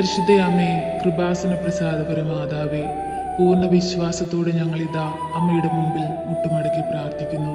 പരിശുദ്ധ അമ്മേ കൃപാസന പ്രസാദപര മാതാവേ പൂർണ വിശ്വാസത്തോടെ ഞങ്ങൾ ഇതാ അമ്മയുടെ മുമ്പിൽ മുട്ടുമടക്കി പ്രാർത്ഥിക്കുന്നു.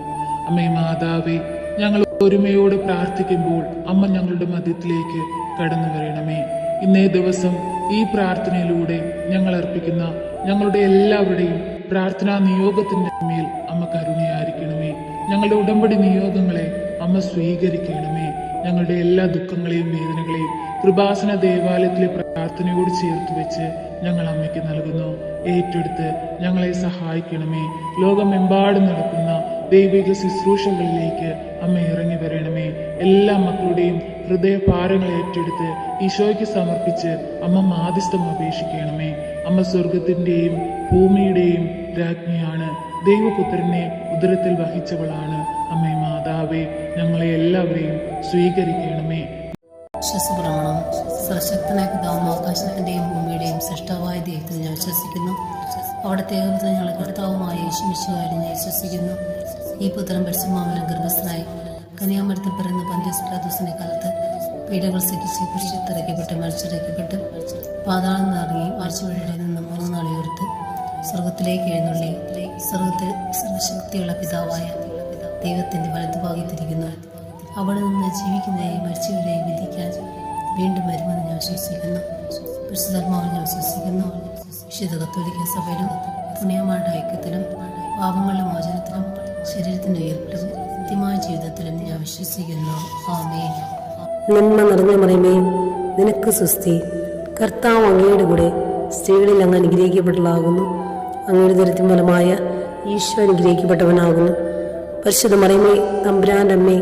അമ്മേ മാതാവേ ഞങ്ങൾ ഒരുമയോട് പ്രാർത്ഥിക്കുമ്പോൾ അമ്മ ഞങ്ങളുടെ മധ്യത്തിലേക്ക് കടന്നു വരണമേ. ഇന്നേ ദിവസം ഈ പ്രാർത്ഥനയിലൂടെ ഞങ്ങൾ അർപ്പിക്കുന്ന ഞങ്ങളുടെ എല്ലാവരുടെയും പ്രാർത്ഥനാ നിയോഗത്തിന്റെ മേൽ അമ്മ കരുണയായിരിക്കണമേ. ഞങ്ങളുടെ ഉടമ്പടി നിയോഗങ്ങളെ അമ്മ സ്വീകരിക്കണമേ. ഞങ്ങളുടെ എല്ലാ ദുഃഖങ്ങളെയും വേദനകളെയും കൃപാസന ദേവാലയത്തിലെ പ്രാർത്ഥനയോട് ചേർത്ത് വെച്ച് ഞങ്ങൾ അമ്മയ്ക്ക് നൽകുന്നു. ഏറ്റെടുത്ത് ഞങ്ങളെ സഹായിക്കണമേ. ലോകമെമ്പാടും നടക്കുന്ന ദൈവിക ശുശ്രൂഷകളിലേക്ക് അമ്മ ഇറങ്ങി വരണമേ. എല്ലാ മക്കളുടെയും ഹൃദയഭാരങ്ങൾ ഏറ്റെടുത്ത് ഈശോയ്ക്ക് സമർപ്പിച്ച് അമ്മ മാധ്യസ്ഥം അപേക്ഷിക്കണമേ. അമ്മ സ്വർഗത്തിന്റെയും ഭൂമിയുടെയും രാജ്ഞിയാണ്. ദൈവപുത്രനെ ഉദരത്തിൽ വഹിച്ചവളാണ് അമ്മേ മാതാവേ. ഞങ്ങളെ എല്ലാവരെയും സ്വീകരിക്കണമേ. വിശ്വസപ്രമാണം സർശക്തനായ പിതാവും ആകാശത്തിന്റെയും ഭൂമിയുടെയും സൃഷ്ടാവായ ദൈവത്തിൽ ഞാൻ വിശ്വസിക്കുന്നു. അവിടുത്തെ ഞങ്ങളെ കർത്താവുമായ യേശുമിശുവായിരുന്നു ഞാൻ വിശ്വസിക്കുന്നു. ഈ പുത്രം പരിശുമാവനം ഗർഭസ്ഥനായി കന്യാമരത്തിൽ പിറന്ന പന്ത്യസ്പ്രാദോസിനെ കാലത്ത് പീഡകൾ സഹിച്ച് കുരിശിത്തിറക്കപ്പെട്ട് മരിച്ചിറക്കപ്പെട്ട് പാതാളം നിറങ്ങി ആഴ്ചവഴിയുടെ നിന്ന് മൂന്ന് നാളെ ഉയർത്ത് സ്വർഗത്തിലേക്ക് എഴുന്നള്ളി. സ്വർഗത്തിൽ സർവശക്തിയുള്ള പിതാവായ ദൈവത്തിന്റെ വലതുഭാഗത്തിരിക്കുന്നു അവിടെ നിന്ന് ജീവിക്കുന്നതിനെയും മരിച്ചവരെയും വിധിക്കാൻ വീണ്ടും വരുമെന്ന് ഞാൻ വിശ്വസിക്കുന്നു. പരിശുദ്ധാത്മാവിൽ ഞാൻ വിശ്വസിക്കുന്നു. വിശുദ്ധ കത്തോലിക്ക സഭയിലും പുണ്യമാരുടെ ഐക്യത്തിലും പാപങ്ങളുടെ മോചനത്തിലും ശരീരത്തിന്റെ ഉയർപ്പിലും കൃത്യമായ ജീവിതത്തിലും ഞാൻ വിശ്വസിക്കുന്നു. ആമേൻ. നന്മ നിറഞ്ഞ മറിയമേ നിനക്ക് സുസ്തി കർത്താവ് അങ്ങയുടെ കൂടെ സ്ത്രീകളിൽ അങ്ങ് അനുഗ്രഹിക്കപ്പെട്ടതാകുന്നു അങ്ങയുടെ ദരിദ്രം ഫലമായ ഈശോ അനുഗ്രഹിക്കപ്പെട്ടവനാകുന്നു. പരിശുദ്ധ മറിയമേ തമ്പുരാന്റെ അമ്മേ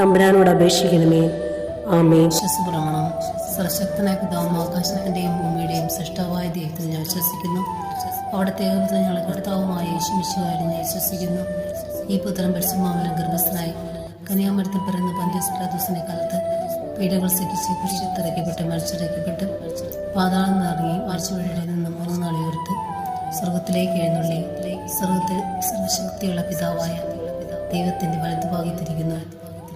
തമ്പുരാനോട് അപേക്ഷിക്കണമേ. ആമേ വിശ്വസപ്രമാണം. സർശക്തനായ പിതാവും ആകാശത്തിന്റെയും ഭൂമിയുടെയും സൃഷ്ടാവായ ദൈവത്തിൽ ഞാൻ വിശ്വസിക്കുന്നു. അവിടുത്തെ ഏകപുത്രൻ ഞങ്ങളെ കർത്താവുമായ യേശുമിശുകാരി ഞാൻ വിശ്വസിക്കുന്നു. ഈ പുത്രം പരിശുമാവനം ഗർഭസ്ഥനായി കന്യാമരത്തിൽ പിറന്ന് പന്ത്യസ്പ്രാദോസിനെ കാലത്ത് പീഡകൾ സഹിച്ച് കുരിശിത്തിറക്കപ്പെട്ട് മരിച്ചിറക്കപ്പെട്ട് പാതാളം നിറങ്ങി ആഴ്ചവഴിയുടെ നിന്ന് മൂന്ന് നാളെ ഉയർത്ത് സ്വർഗത്തിലേക്ക് എഴുന്നള്ളി. സ്വർഗത്തിൽ സർവശക്തിയുള്ള പിതാവായ ദൈവത്തിന്റെ വലതുഭാഗത്തിരിക്കുന്നു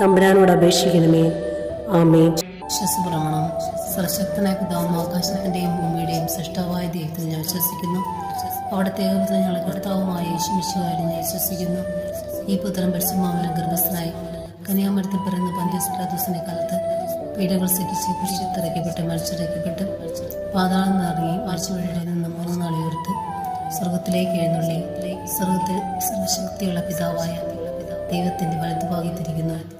തമ്പുരാനോട് അപേക്ഷിക്കണമേ. ആമേ വിശ്വസപ്രമാണം. സർശക്തനായ പിതാവും ആകാശത്തിന്റെയും ഭൂമിയുടെയും സൃഷ്ടവായ ദൈവത്തിൽ ഞാൻ വിശ്വസിക്കുന്നു. അവിടുത്തെ ഏകപുത്രൻ ഞങ്ങളെ കർത്താവുമായ യേശുമിശുകാരി ഞാൻ വിശ്വസിക്കുന്നു. ഈ പുത്രൻ പരിശുമാമലം ഗർഭസ്ഥനായി കന്യാമരത്തിൽ പിറന്ന് പന്ത്യസ്പ്രാദോസിന്റെ കാലത്ത് പീഡകൾ സഹിച്ച് കുരിശിത്തിറക്കപ്പെട്ട് മരിച്ചിറക്കപ്പെട്ട് പാതാളം നിറങ്ങി ആഴ്ചവഴിയുടെ നിന്ന് മൂന്ന് നാളിയോർത്ത് സ്വർഗത്തിലേക്ക് എഴുന്നള്ളി. സ്വർഗത്തിൽ സർവശക്തിയുള്ള പിതാവായ ദൈവത്തിന്റെ വലതുഭാഗത്തിരിക്കുന്നു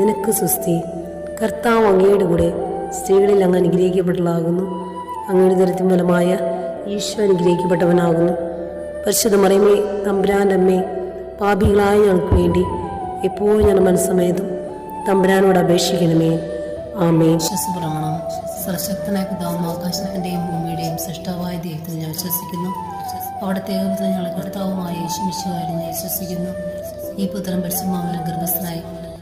നിനക്ക് സുസ്തി. കർത്താവ് അങ്ങയുടെ കൂടെ സ്ത്രീകളിൽ അങ്ങ് അനുഗ്രഹിക്കപ്പെട്ടതാകുന്നു അങ്ങയുടെ ദരത്തിൻ ഫലമായ ഈശോ അനുഗ്രഹിക്കപ്പെട്ടവനാകുന്നു. പരിശുദ്ധ മറിയമ്മേ തമ്പുരാന്റെ അമ്മേ പാപികളായ ഞങ്ങൾക്ക് വേണ്ടി എപ്പോഴും ഞാൻ മനസ്സമേതും തമ്പുരാനോട് അപേക്ഷിക്കണമേ. ആമേ വിശ്വസപ്രമാണം. സർശക്തനായ പിതാവും ആകാശത്തിന്റെയും ഭൂമിയുടെയും സൃഷ്ടാവായ ദൈവത്തിൽ ഞാൻ വിശ്വസിക്കുന്നു. അവിടുത്തെ ഏകത്തിൽ ഞങ്ങൾ കർത്താവുമായ യേശുമിശുകാരി ഞാൻ വിശ്വസിക്കുന്നു. ഈ പുത്രം പരിശുമാമല ഗർഭസ്ഥനായി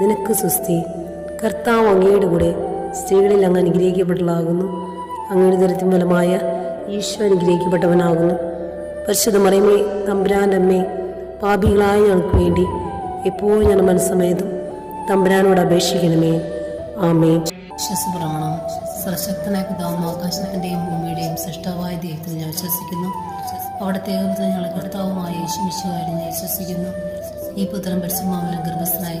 നിനക്ക് സുസ്തി. കർത്താവ് അങ്ങയുടെ കൂടെ സ്ത്രീകളിൽ അങ്ങ് അനുഗ്രഹിക്കപ്പെട്ടതാകുന്നു അങ്ങയുടെ ദരത്തിൻ ഫലമായ ഈശോ അനുഗ്രഹിക്കപ്പെട്ടവനാകുന്നു. പരിശുദ്ധ മറിയമേ തമ്പുരാന്റെ അമ്മേ പാപികളായ ഞങ്ങൾക്ക് വേണ്ടി എപ്പോഴും ഞാൻ മനസ്സമേതും തമ്പുരാനോട് അപേക്ഷിക്കണമേ. ആമേ വിശ്വസപ്രമാണം. സർശക്തനായ പിതാവും ആകാശത്തിന്റെയും ഭൂമിയുടെയും സൃഷ്ടാവായ ദൈവത്തിൽ ഞാൻ വിശ്വസിക്കുന്നു. അവിടുത്തെ ഞങ്ങളുടെ കർത്താവുമായ യേശുമിശുകാരി ഞാൻ വിശ്വസിക്കുന്നു. ഈ പുത്രൻ പരിശുമാമല ഗർഭസ്ഥനായി